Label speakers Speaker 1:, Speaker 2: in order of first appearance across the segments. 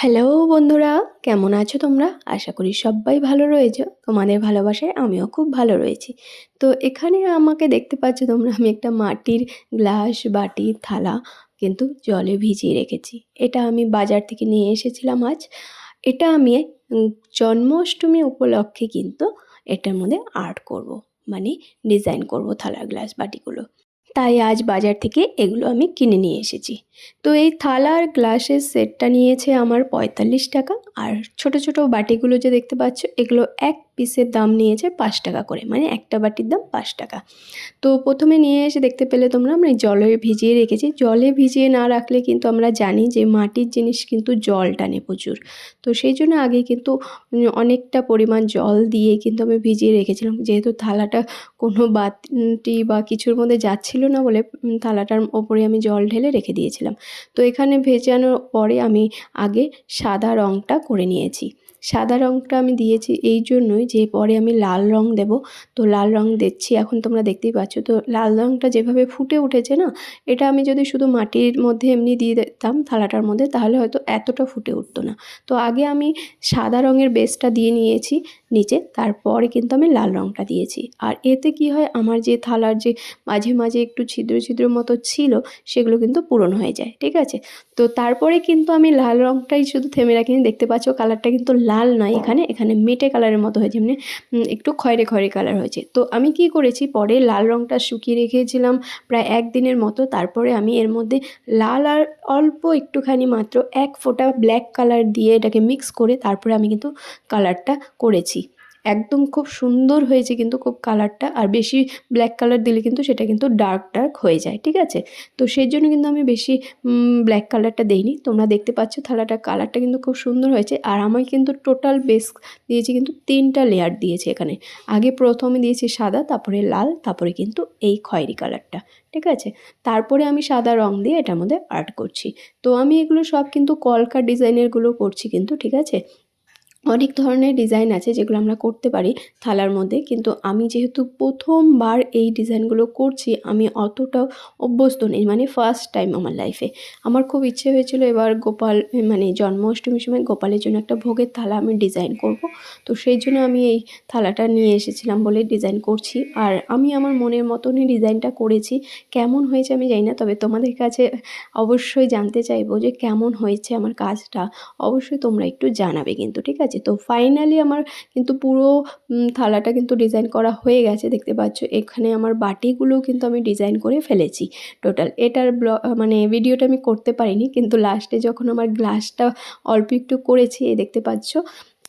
Speaker 1: Hello বন্ধুরা। কেমন আছো তোমরা? আশা করি সবাই ভালো রয়েছো। তোমাদের ভালোবাসায় আমিও খুব ভালো রয়েছি। তো এখানে আমাকে দেখতে পাচ্ছ তোমরা, আমি একটা মাটির গ্লাস বাটি থালা কিন্তু জলে ভিজিয়ে রেখেছি। এটা আমি বাজার থেকে নিয়ে এসেছিলাম আজ। এটা আমি জন্মাষ্টমী উপলক্ষে কিন্তু এটার মধ্যে আর্ট করব। মানে ডিজাইন করব থালা গ্লাস, বাটিগুলো। তাই আজ বাজার থেকে এগুলো আমি কিনে নিয়ে এসেছি। তো এই থালা আর গ্লাসের সেটটা নিয়েছে আমার পঁয়তাল্লিশ টাকা। আর ছোট ছোট বাটিগুলো যে দেখতে পাচ্ছ, এগুলো এক পিসের দাম নিয়েছে পাঁচ টাকা করে। মানে একটা বাটির দাম পাঁচ টাকা। তো প্রথমে নিয়ে এসে দেখতে পেলে তোমরা, আমরা জলে ভিজিয়ে রেখেছি। জলে ভিজিয়ে না রাখলে কিন্তু আমরা জানি যে মাটির জিনিস কিন্তু জল টানে প্রচুর। তো সেই জন্য আগে কিন্তু অনেকটা পরিমাণ জল দিয়ে কিন্তু আমি ভিজিয়ে রেখেছিলাম। যেহেতু থালাটা কোনো বাটি বা কিছুর মধ্যে যাচ্ছিল না বলে থালাটার ওপরে আমি জল ঢেলে রেখে দিয়েছিলাম। তো এখানে ভেজানোর পরে আমি আগে সাদা রঙটা করে নিয়েছি। সাদা রঙটা আমি দিয়েছি এই জন্যই যে পরে আমি লাল রং দেব। তো লাল রং দিচ্ছি, এখন তোমরা দেখতেই পাচ্ছ। তো লাল রঙটা যেভাবে ফুটে উঠেছে না, এটা আমি যদি শুধু মাটির মধ্যে এমনি দিয়ে দিতাম থালাটার মধ্যে, তাহলে হয়তো এতটা ফুটে উঠতো না। তো আগে আমি সাদা রঙের বেসটা দিয়ে নিয়েছি নিচে, তারপরে কিন্তু আমি লাল রঙটা দিয়েছি। আর এতে কি হয়, আমার যে থালার যে মাঝে মাঝে একটু ছিদ্র ছিদ্র মতো ছিল, সেগুলো কিন্তু পূরণ হয়ে যায়, ঠিক আছে? তো তারপরে কিন্তু আমি লাল রঙটাই শুধু থেমে রাখিনি। দেখতে পাচ্ছ, কালারটা কিন্তু লাল নয় এখানে এখানে মেটে কালারের মতো হয়েছে মানে একটু খয়রে খয়রে কালার হয়েছে। তো আমি কি করেছি পরে লাল রঙটা শুকিয়ে রেখেছিলাম প্রায় একদিনের মতো তারপরে আমি এর মধ্যে লাল আর অল্প একটুখানি মাত্র এক ফোঁটা ব্ল্যাক কালার দিয়ে এটাকে মিক্স করে তারপরে আমি কিন্তু কালারটা করেছি। একদম খুব সুন্দর হয়েছে কিন্তু খুব কালারটা, আর বেশি ব্ল্যাক কালার দিলে কিন্তু সেটা কিন্তু ডার্ক ডার্ক হয়ে যায়, ঠিক আছে? তো সেই জন্য কিন্তু আমি বেশি ব্ল্যাক কালারটা দেইনি। তোমরা দেখতে পাচ্ছ থালাটা কালারটা কিন্তু খুব সুন্দর হয়েছে, আর আমি কিন্তু টোটাল বেস দিয়েছি কিন্তু তিনটা লেয়ার দিয়েছি এখানে। আগে প্রথমে দিয়েছি সাদা, তারপরে লাল, তারপরে কিন্তু এই খয়েরি কালারটা, ঠিক আছে? তারপরে আমি সাদা রং দিয়ে এটার মধ্যে আর্ট করছি। তো আমি এগুলো সব কিন্তু কলকা ডিজাইনেরগুলো করছি কিন্তু, ঠিক আছে? অনেক ধরনের ডিজাইন আছে যেগুলো আমরা করতে পারি থালার মধ্যে। কিন্তু আমি যেহেতু প্রথমবার এই ডিজাইনগুলো করছি, আমি অতটাও অভ্যস্ত নেই মানে ফার্স্ট টাইম আমার লাইফে আমার খুব ইচ্ছে হয়েছিল এবার গোপাল মানে জন্মাষ্টমীর সময় গোপালের জন্য একটা ভোগের থালা আমি ডিজাইন করব। তো সেই জন্য আমি এই থালাটা নিয়ে এসেছিলাম বলে ডিজাইন করছি। আর আমি আমার মনের মতনই ডিজাইনটা করেছি। কেমন হয়েছে আমি জানি না, তবে তোমাদের কাছে অবশ্যই জানতে চাইব যে কেমন হয়েছে আমার কাজটা। অবশ্যই তোমরা একটু জানাবে কিন্তু, ঠিক আছে? তো ফাইনালি আমার কিন্তু পুরো থালাটা কিন্তু ডিজাইন করা হয়ে গেছে। দেখতে পাচ্ছ, এখানে আমার বাটিগুলো কিন্তু আমি ডিজাইন করে ফেলেছি টোটাল এটার ব্ল মানে ভিডিওটা আমি করতে পারিনি, কিন্তু লাস্টে যখন আমার গ্লাসটা অল্প একটু করেছি, এই দেখতে পাচ্ছ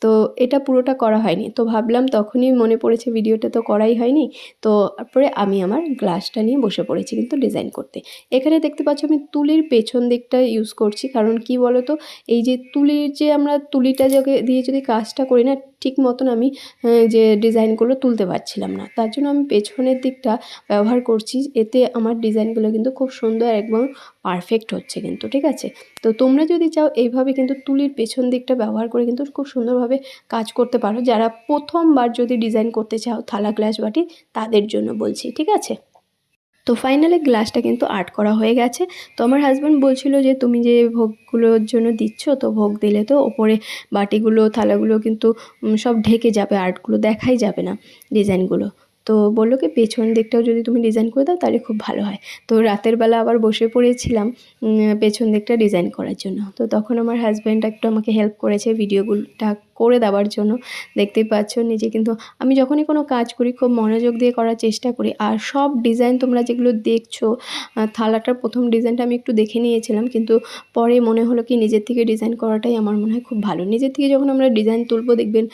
Speaker 1: তো এটা পুরোটা করা হয়নি। তো ভাবলাম তখনই মনে পড়েছে ভিডিওটা তো করাই হয়নি। তো তারপরে আমি আমার গ্লাসটা নিয়ে বসে পড়েছি কিন্তু ডিজাইন করতে। এখানে দেখতে পাচ্ছ আমি তুলির পেছন দিকটা ইউজ করছি। কারণ কি বলো তো এই যে তুলির যে আমরা তুলিটা দিয়ে যদি কাজটা করি না ঠিক মতন আমি যে ডিজাইনগুলো তুলতে পারছিলাম না। তার জন্য আমি পেছনের দিকটা ব্যবহার করছি, এতে আমার ডিজাইনগুলো কিন্তু খুব সুন্দর একদম পারফেক্ট হচ্ছে কিন্তু, ঠিক আছে? তো তোমরা যদি চাও এইভাবে কিন্তু তুলির পেছন দিকটা ব্যবহার করে কিন্তু খুব সুন্দরভাবে কাজ করতে পারো। যারা প্রথমবার যদি ডিজাইন করতে চাও থালা, গ্লাস, বাটি, তাদের জন্য বলছি, ঠিক আছে? তো ফাইনালি গ্লাসটা কিন্তু আর্ট করা হয়ে গেছে। তো আমার হাজব্যান্ড বলছিল যে, তুমি যে ভোগগুলোর জন্য দিচ্ছ, তো ভোগ দিলে তো ওপরে বাটিগুলো, থালাগুলো কিন্তু সব ঢেকে যাবে আর্টগুলো দেখাই যাবে না ডিজাইনগুলো তো বলল কি, পেছন দিকটাও যদি তুমি ডিজাইন করে দাও, তাহলে খুব ভালো হয়। তো রাতের বেলা আবার বসে পড়েছিলাম পেছন দিকটা ডিজাইন করার জন্য। তো তখন আমার হাজব্যান্ড একটু আমাকে হেল্প করেছে ভিডিওগুলোটা করে দেওয়ার জন্য। দেখতেই পাচ্ছ নিজে কিন্তু আমি যখনই কোনো কাজ করি, খুব মনোযোগ দিয়ে করার চেষ্টা করি। আর সব ডিজাইন তোমরা যেগুলো দেখছ থালাটার প্রথম ডিজাইনটা আমি একটু দেখে নিয়েছিলাম। কিন্তু পরে মনে হলো কি নিজের থেকে ডিজাইন করাটাই আমার মনে হয় খুব ভালো। নিজের থেকে যখন আমরা ডিজাইন তুলবো, দেখবেন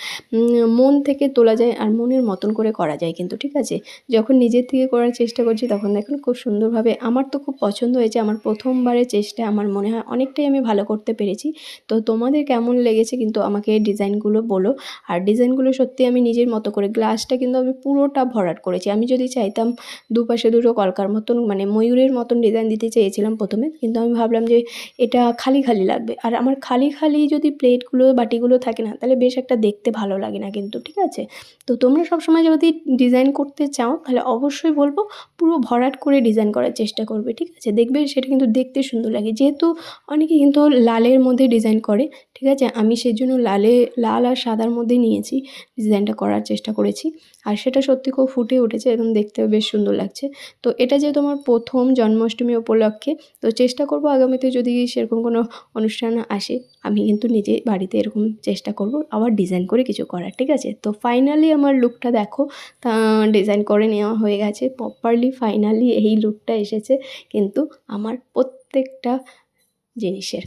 Speaker 1: মন থেকে তোলা যায় আর মনের মতন করে করা যায় কিন্তু, ঠিক আছে? যখন নিজের থেকে করার চেষ্টা করছি, তখন দেখুন খুব সুন্দরভাবে আমার তো খুব পছন্দ হয়েছে। আমার প্রথমবারের চেষ্টা আমার মনে হয় অনেকটাই আমি ভালো করতে পেরেছি। তো তোমাদের কেমন লেগেছে কিন্তু আমাকে ডিজাইনগুলো ডিজাইনগুলো বলো। আর ডিজাইনগুলো সত্যি আমি নিজের মতো করে গ্লাসটা কিন্তু আমি পুরোটা ভরাট করেছি। আমি যদি চাইতাম দুপাশে দুটো কলকার মতন মানে ময়ূরের মতন ডিজাইন দিতে চেয়েছিলাম প্রথমে, কিন্তু আমি ভাবলাম যে এটা খালি খালি লাগবে। আর আমার খালি খালি যদি প্লেটগুলো, বাটিগুলো থাকে না, তাহলে বেশ একটা দেখতে ভালো লাগে না কিন্তু, ঠিক আছে? তো তোমরা সবসময় যদি ডিজাইন করতে চাও, তাহলে অবশ্যই বলব পুরো ভরাট করে ডিজাইন করার চেষ্টা করবে, ঠিক আছে? দেখবে সেটা কিন্তু দেখতে সুন্দর লাগে। যেহেতু অনেকে কিন্তু লালের মধ্যে ডিজাইন করে, ঠিক আছে? আমি সেই জন্য লালে লাল আর সাদার মধ্যে নিয়েছি, ডিজাইনটা করার চেষ্টা করেছি। আর সেটা সত্যি খুব ফুটে উঠেছে এবং দেখতেও বেশ সুন্দর লাগছে। তো এটা যেহেতু আমার প্রথম জন্মাষ্টমী উপলক্ষে, তো চেষ্টা করব আগামীতে যদি সেরকম কোনো অনুষ্ঠান আসে, আমি কিন্তু নিজে বাড়িতে এরকম চেষ্টা করব আবার ডিজাইন করে কিছু করার, ঠিক আছে? তো ফাইনালি আমার লুকটা দেখো, তা ডিজাইন করে নেওয়া হয়ে গেছে প্রপারলি ফাইনালি এই লুকটা এসেছে কিন্তু আমার প্রত্যেকটা জিনিসের।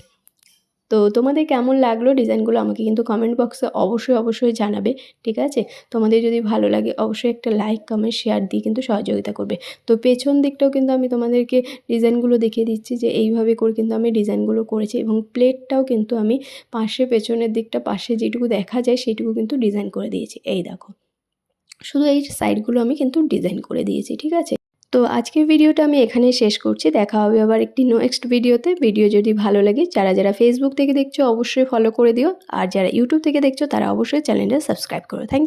Speaker 1: তো তোমাদের কেমন লাগল ডিজাইনগুলো আমাকে কিন্তু কমেন্ট বক্সে অবশ্যই অবশ্যই জানাবে, ঠিক আছে? তোমাদের যদি ভালো লাগে অবশ্যই একটা লাইক কমেন্ট শেয়ার দিয়ে কিন্তু সহযোগিতা করবে। তো পেছন দিকটাও কিন্তু আমি তোমাদেরকে ডিজাইনগুলো দেখিয়ে দিচ্ছি যে এইভাবে করে কিন্তু আমি ডিজাইনগুলো করেছি এবং প্লেটটাও কিন্তু আমি পাশে, পেছনের দিকটা পাশে যেটুকু দেখা যায় সেটুকু কিন্তু ডিজাইন করে দিয়েছি। এই দেখো। শুধু এই সাইডগুলো আমি কিন্তু ডিজাইন করে দিয়েছি, ঠিক আছে? তো আজকের ভিডিওটা আমি এখানে শেষ করছি। দেখা হবে আবার একটি নেক্সট ভিডিওতে। ভিডিও যদি ভালো লাগে, যারা যারা ফেসবুক থেকে দেখছ, অবশ্যই ফলো করে দিও। আর যারা ইউটিউব থেকে দেখছ, তারা অবশ্যই চ্যানেলটা সাবস্ক্রাইব করো। থ্যাংক